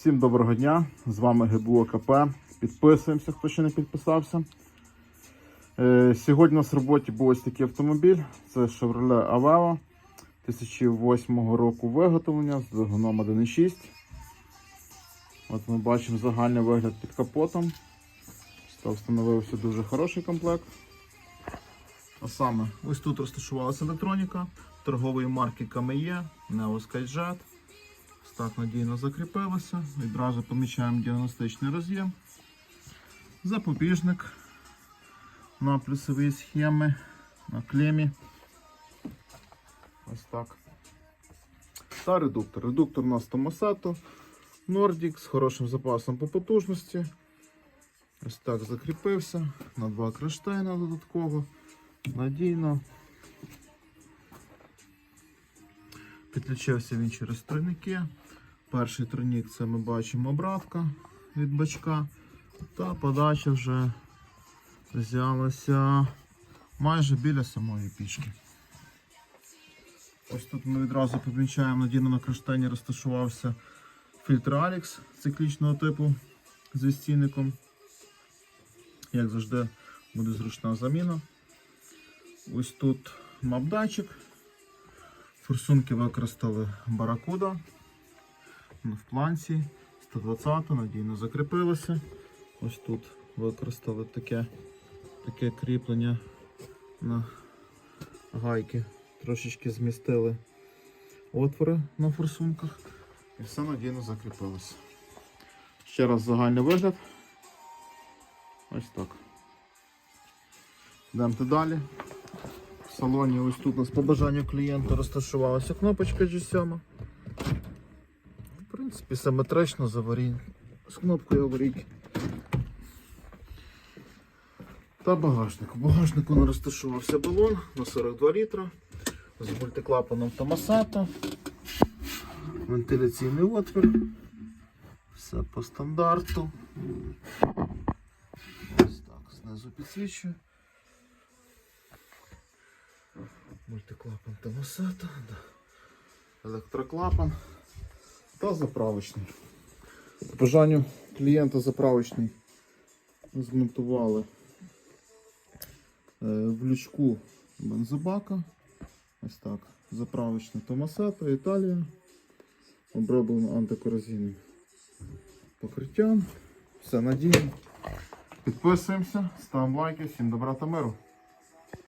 Всім доброго дня! З вами ГБУ КП. Підписуємося, хто ще не підписався. Е, Сьогодні у нас в роботі був ось такий автомобіль. Це Chevrolet Aveo 2008 року виготовлення з двигуном 1.6. От ми бачимо загальний вигляд під капотом. Що Встановився дуже хороший комплект. А саме, ось тут розташувалася електроніка торгової марки KME, Neo SkyJet. Так надійно закріпилося. Відразу помічаємо діагностичний роз'єм. Запобіжник на плюсові схеми, на клемі. Ось так. Та редуктор. Редуктор у нас Tomasato Nordic з хорошим запасом по потужності. Ось так закріпився на два кронштейна додатково. Надійно. Підключився він через тройники. Перший тройник це ми бачимо обратка від бачка. Та подача вже взялася майже біля самої пічки. Ось тут ми відразу помічаємо, надійно на кронштейні розташувався фільтр Alex циклічного типу з відстійником. Як завжди, буде зручна заміна. Ось тут мапдатчик. Форсунки використали Баракуда в планці 120 надійно закріпилося. Ось тут використали таке, таке кріплення на гайки. Трошечки змістили отвори на форсунках і все надійно закріпилося. Ще раз загальний вигляд. Ось так. Йдемте далі. В салоні ось тут у нас по бажанню клієнта розташувалася кнопочка G7. Принципі, симетрично з з кнопкою аварійки. Та багажник. У багажнику не розташувався балон на 42 літра з мультиклапаном Томасата. Вентиляційний отвір. Все по стандарту. Ось так, знизу підсвічую. Мультиклапан Томасата, да. електроклапан та заправочний. По бажанню клієнта заправочний змонтували е, в лючку бензобака. Ось так. Заправочна Томасата, Італія. Оброблено антикорозійним покриттям. Все надійно. Підписуємося, ставимо лайки, всім добра та миру.